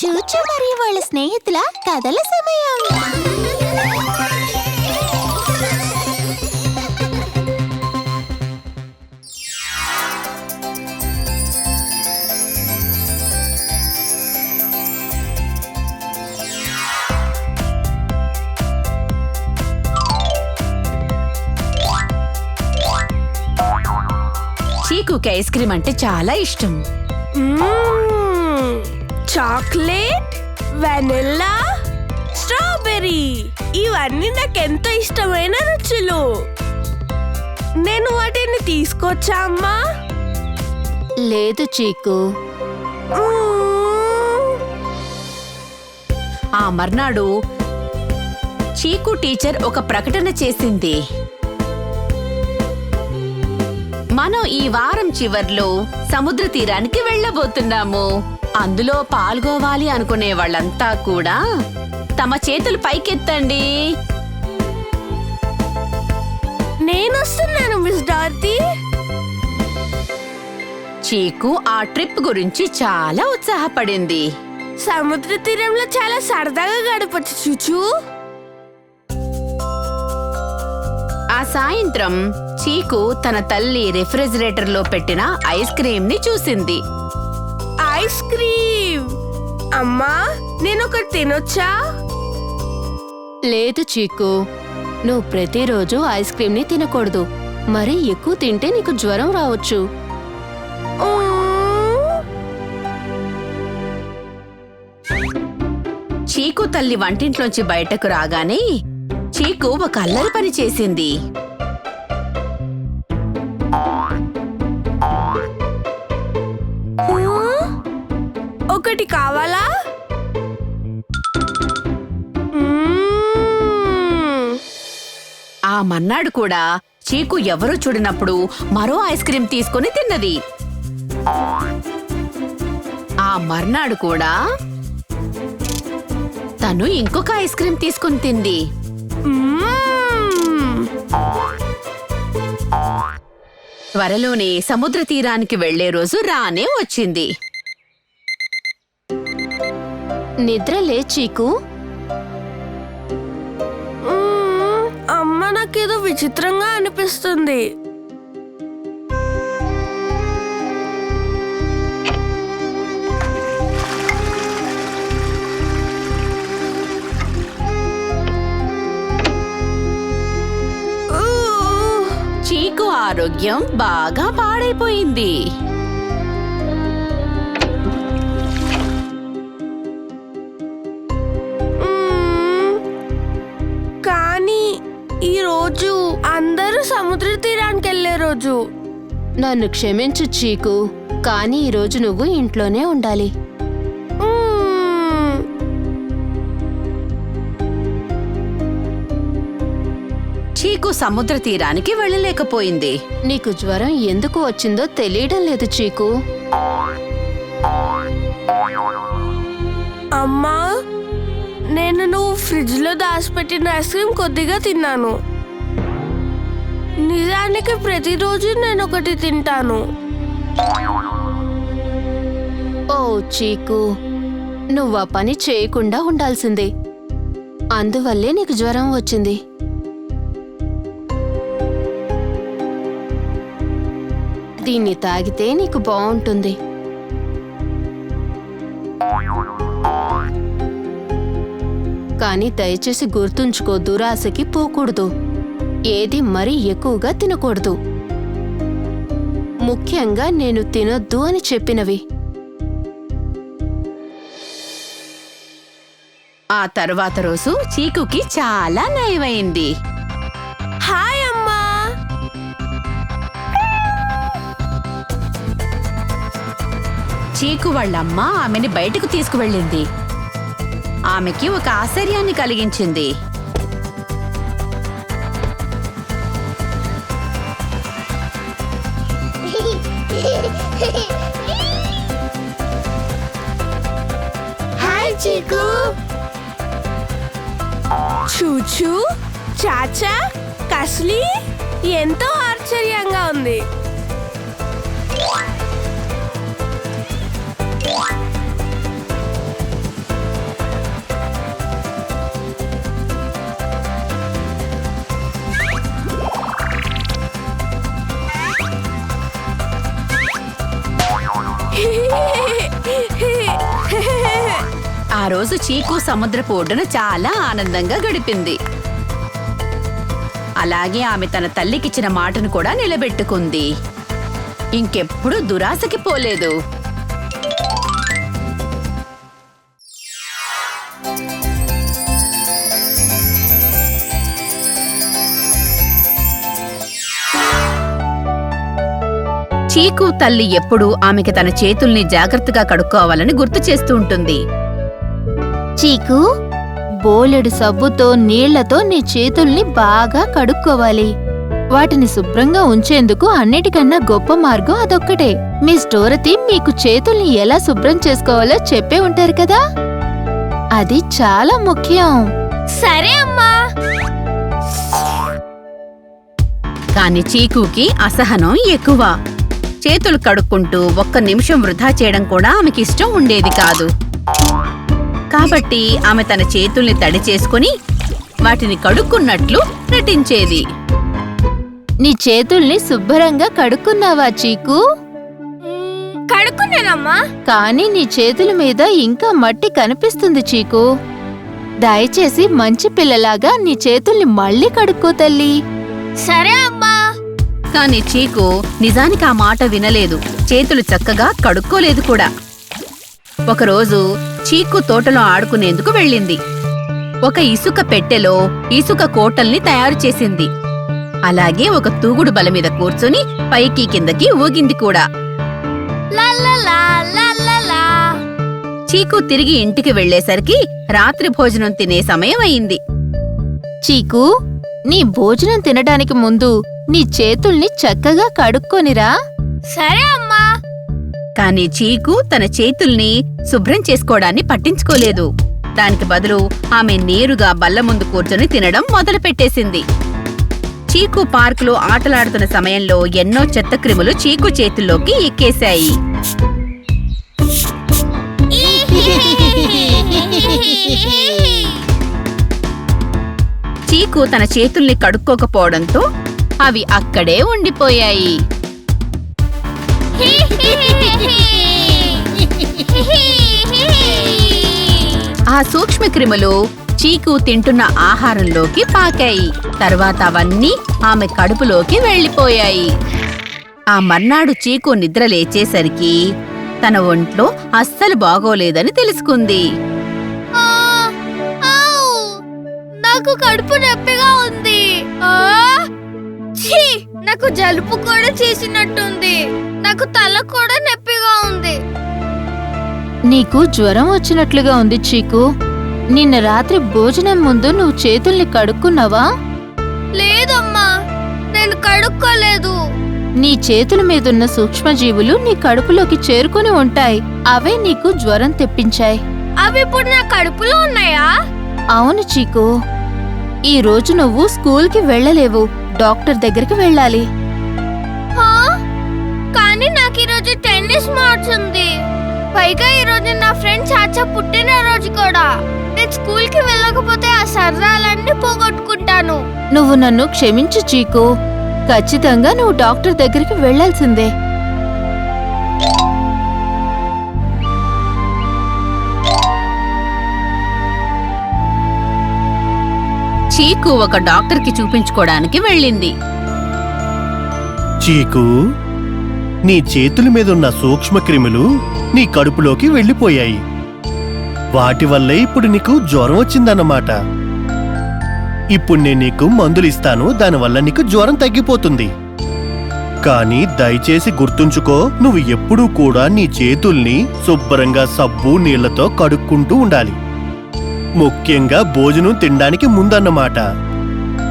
చూచు మరియు వాళ్ళ స్నేహితుల కథల సమయం చీకుకి ఐస్ క్రీమ్ అంటే చాలా ఇష్టం మ్మ్. Chocolate vanilla strawberry. ఇవన్నీ నాకెంతో ఇష్టమైన రుచులు. నేను వాటిని తీసుకొచ్చా అమ్మా? లేదు చీకు. ఆ మర్నాడు చీకు టీచర్ ఒక ప్రకటన చేసింది. మనం ఈ వారం చివర్లో సముద్ర తీరానికి వెళ్ళబోతున్నాము. అందులో పాల్గొవాలి అనుకునే వాళ్ళంతా కూడా తమ చేతులు పైకెత్తండి. నేను వస్తున్నాను మిస్ డార్తీ. చీకు ఆ ట్రిప్ గురించి చాలా ఉత్సాహపడింది. సముద్ర తీరంలో చాలా సరదాగా గడపచ్చు చూచు. ఆ సాయంత్రం చీకు తన తల్లి రెఫ్రిజిరేటర్లో పెట్టిన ఐస్ క్రీమ్ని చూసింది. ఐస్ క్రీమ్ అమ్మా నేను ఒకటి తినొచ్చా? లేదు చీకు. నువ్వు ప్రతిరోజు ఐస్ క్రీమ్ని తినకూడదు. మరీ ఎక్కువ తింటే నీకు జ్వరం రావచ్చు. చీకు తల్లి వంటింట్లోంచి బయటకు రాగానే చీకు ఒక అల్లరి పని చేసింది. ఇంకొకటి కావాలా? ఆ మన్నాడు కూడా చీకు ఎవరూ చూడనప్పుడు మరో ఐస్ క్రీమ్ తీసుకుని తిన్నది. ఆ మర్నాడు కూడా తను ఇంకొక ఐస్ క్రీమ్ తీసుకుని తింది. త్వరలోనే సముద్ర తీరానికి వెళ్ళే రోజు రానే వచ్చింది. నిద్ర లే చీకు మ్మ్. అమ్మ నాకేదో విచిత్రంగా అనిపిస్తుంది. చీకు ఆరోగ్యం బాగా పాడైపోయింది రోజు నన్ను క్షమించు చీకు. కానీ ఈరోజు నువ్వు ఇంట్లోనే ఉండాలి. చీకు సముద్ర తీరానికి వెళ్ళలేకపోయింది. నీకు జ్వరం ఎందుకు వచ్చిందో తెలియడం లేదు చీకు. అమ్మా నేను నువ్వు ఫ్రిడ్జ్లో దాచిపెట్టిన ఐస్ క్రీమ్ కొద్దిగా తిన్నాను. నిజానికి ప్రతిరోజు నేను ఒకటి తింటాను. ఓ చీకు నువ్వు ఆ పని చేయకుండా ఉండాల్సింది. అందువల్లే నీకు జ్వరం వచ్చింది. దీన్ని తాగితే నీకు బాగుంటుంది కానీ దయచేసి గుర్తుంచుకో దురాశకి పోకూడదు. ఏది మరీ ఎక్కువగా తినకూడదు. ముఖ్యంగా నేను తినొద్దు అని చెప్పినవి. ఆ తర్వాత రోజు చీకుకి చాలా నయమైంది. హాయ్ అమ్మా! చీకు వాళ్ళమ్మ ఆమెని బయటకు తీసుకువెళ్ళింది. ఆమెకి ఒక ఆశ్చర్యాన్ని కలిగించింది. చీకు చూచు చాచా కస్లీ ఎంతో ఆశ్చర్యంగా ఉంది Hee! ఆ రోజు చీకు సముద్రపు ఒడ్డున చాలా ఆనందంగా గడిపింది. అలాగే ఆమె తన తల్లికిచ్చిన మాటను కూడా నిలబెట్టుకుంది. ఇంకెప్పుడు దురాశకి పోలేదు. చీకు తల్లి ఎప్పుడూ ఆమెకి తన చేతుల్ని జాగ్రత్తగా కడుక్కోవాలని గుర్తు చేస్తూ ఉంటుంది. చీకు బోలెడు సబ్బుతో నీళ్ళతో నీ చేతుల్ని బాగా కడుక్కోవాలి. వాటిని శుభ్రంగా ఉంచేందుకు అన్నిటికన్నా గొప్ప మార్గం అదొక్కటే. మీ స్టోరతి మీకు చేతుల్ని ఎలా శుభ్రం చేసుకోవాలో చెప్పే ఉంటారు కదా? అది చాలా ముఖ్యం. సరే అమ్మా. కాని చీకుకి అసహనం ఎక్కువ. చేతులు కడుక్కుంటూ ఒక్క నిమిషం వృధా చేయడం కూడా ఆమెకి ఇష్టం ఉండేది కాదు. కాబట్టి ఆమె తన చేతుల్ని తడి చేసుకుని వాటిని కడుక్కున్నట్లు నటించేది. నీ చేతుల్ని శుభ్రంగా కడుక్కున్నావా చీకు? మ్మ్, కడుక్కున్నానమ్మా. కానీ నీ చేతుల మీద ఇంకా మట్టి కనిపిస్తుంది చీకు. దయచేసి మంచి పిల్లలాగా నీ చేతుల్ని మళ్ళీ కడుక్కో తల్లి. సరే అమ్మా. కాని చీకు నిజానికి ఆ మాట వినలేదు. చేతులు చక్కగా కడుక్కోలేదు కూడా. ఒకరోజు చీకు తోటలో ఆడుకునేందుకు వెళ్ళింది. ఒక ఇసుక పెట్టెలో ఇసుక కోటల్ని తయారు చేసింది. అలాగే ఒక తూగుడు బల మీద కూర్చుని పైకి కిందకి ఊగింది కూడా. లల్లలా, లల్లలా. చీకు తిరిగి ఇంటికి వెళ్ళేసరికి రాత్రి భోజనం తినే సమయం అయింది. చీకు నీ భోజనం తినడానికి ముందు నీ చేతుల్ని చక్కగా కడుక్కొనిరా. సరే అమ్మా. కానీ చీకు తన చేతుల్ని శుభ్రం చేసుకోవడాన్ని పట్టించుకోలేదు. దానికి బదులు ఆమె నేరుగా బల్ల ముందు కూర్చొని తినడం మొదలుపెట్టేసింది. చీకు పార్కులో ఆటలాడుతున్న సమయంలో ఎన్నో చెత్త క్రిములు చీకు చేతుల్లోకి ఎక్కేశాయి. చీకు తన చేతుల్ని కడుక్కోకపోవడంతో అవి అక్కడే ఉండిపోయాయి. ఆ సూక్ష్మ క్రిములు చీకు తింటున్న ఆహారంలోకి పాకాయి. తర్వాత అవన్నీ ఆమె కడుపులోకి వెళ్ళిపోయాయి. ఆ మర్నాడు చీకు నిద్ర లేచేసరికి తన ఒంట్లో అస్సలు బాగోలేదని తెలుసుకుంది. నాకు కడుపు నొప్పి నాకు జలుబు కూడా చేసినట్టుంది. నాకు తల కూడా నొప్పిగా ఉంది. నీకు జ్వరం వచ్చినట్లుగా ఉంది చీకు. నిన్న రాత్రి భోజనం ముందు నువ్వు చేతుల్ని కడుక్కున్నావా? లేదమ్మా నేను కడుక్కోలేదు. నీ చేతుల మీదున్న సూక్ష్మజీవులు నీ కడుపులోకి చేరుకుని ఉంటాయి. అవే నీకు జ్వరం తెప్పించాయి. అవి ఇప్పుడు నా కడుపులో ఉన్నాయా? అవును చీకు. ఈ రోజు నువ్వు స్కూల్కి వెళ్ళలేవు. డాక్టర్ దగ్గరికి వెళ్ళాలి? కానీ నాకు ఈరోజు టెన్నిస్ మ్యాచ్ ఉంది. పైగా ఈరోజు నా ఫ్రెండ్ చాచా పుట్టినరోజు కూడా. నేను స్కూల్కి వెళ్ళకపోతే ఆ సరదాలన్నీ పోగొట్టుకుంటాను. నువ్వు నన్ను క్షమించు చీకు. ఖచ్చితంగా నువ్వు డాక్టర్ దగ్గరికి వెళ్ళాల్సిందే. చీకు ఒక డాక్టర్కి చూపించుకోవడానికి వెళ్ళింది. చీకు నీ చేతుల మీదున్న సూక్ష్మక్రిములు నీ కడుపులోకి వెళ్ళిపోయాయి. వాటి వల్లే ఇప్పుడు నీకు జ్వరం వచ్చిందన్నమాట. ఇప్పుడు నేను నీకు మందులు ఇస్తాను దానివల్ల నీకు జ్వరం తగ్గిపోతుంది. కానీ దయచేసి గుర్తుంచుకో నువ్వు ఎప్పుడూ కూడా నీ చేతుల్ని శుభ్రంగా సబ్బు నీళ్ళతో కడుక్కుంటూ ఉండాలి. ముఖ్యంగా భోజనం తినడానికి ముందన్నమాట.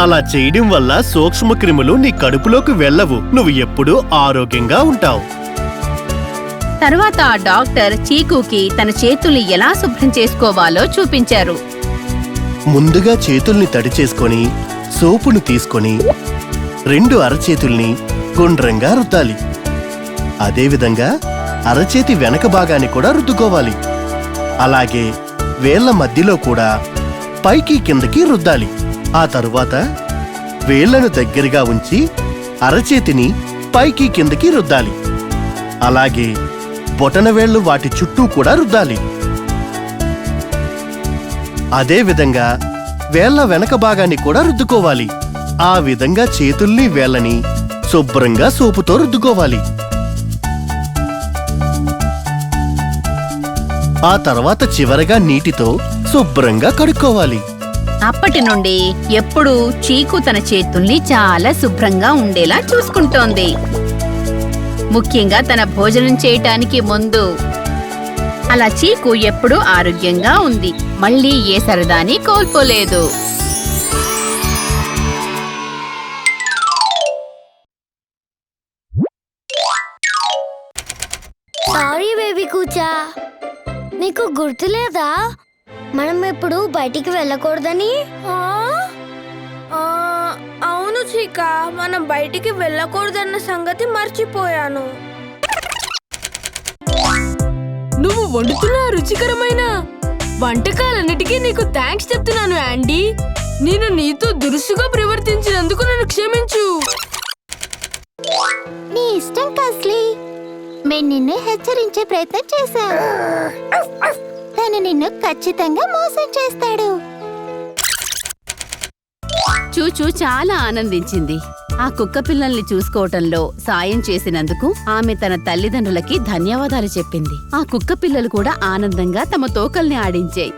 అలా చేయడం వల్ల సూక్ష్మక్రిములు నీ కడుపులోకి వెళ్ళవు. నువ్వు ఎప్పుడూ ఆరోగ్యంగా ఉంటావు. తర్వాత ఆ డాక్టర్ చీకుకి తన చేతుల్ని ఎలా శుభ్రం చేసుకోవాలో చూపించారు. ముందుగా చేతుల్ని తడి చేసుకొని సోపును తీసుకొని రెండు అరచేతుల్ని గుండ్రంగా రుద్దాలి. అదేవిధంగా అరచేతి వెనక భాగాన్ని కూడా రుద్దుకోవాలి. అలాగే వేళ్ళ మధ్యలో కూడా పైకి కిందకి రుద్దాలి. ఆ తరువాత వేళ్ళను దగ్గరగా ఉంచి అరచేతిని పైకి కిందకి రుద్దాలి. అలాగే బొటనవేళ్ళు వాటి చుట్టూ కూడా రుద్దాలి. అదేవిధంగా వేళ్ళ వెనక భాగాన్ని కూడా రుద్దుకోవాలి. ఆ విధంగా చేతుల్ని వేళ్ళని శుభ్రంగా సోపుతో రుద్దుకోవాలి. ఆ తర్వాత చివరగా నీటితో శుభ్రంగా కడుక్కోవాలి. అప్పటి నుండి ఎప్పుడూ చీకు తన చేతుల్ని చాలా శుభ్రంగా ఉండేలా చూసుకుంటోంది. ముఖ్యంగా తన భోజనం చేయటానికి ముందు. అలా చీకు ఎప్పుడూ ఆరోగ్యంగా ఉంది. మళ్ళీ ఏ సరదాని కోల్పోలేదు. సారీ బేబీ కూచా. నీకు గుర్తులేదా? మనం ఎప్పుడు బయటికి వెళ్ళకూడదని? అవును చీక. మనం బయటికి వెళ్ళకూడదన్న సంగతి మర్చిపోయాను. నువ్వు వండుతున్న రుచికరమైన వంటకాలన్నిటికీ నీకు థ్యాంక్స్ చెప్తున్నాను యాండీ. నేను నీతో దురుసుగా ప్రవర్తించినందుకు నన్ను క్షమించు. నీ ఇష్టం కస్లీ. మేము నిన్ను హెచ్చరించే ప్రయత్నం చేశాం తను నిన్ను ఖచ్చితంగా మోసం చేస్తాడు. చూచూ చాలా ఆనందించింది. ఆ కుక్క పిల్లల్ని చూసుకోవటంలో సాయం చేసినందుకు ఆమె తన తల్లిదండ్రులకి ధన్యవాదాలు చెప్పింది. ఆ కుక్క పిల్లలు కూడా ఆనందంగా తమ తోకల్ని ఆడించాయి.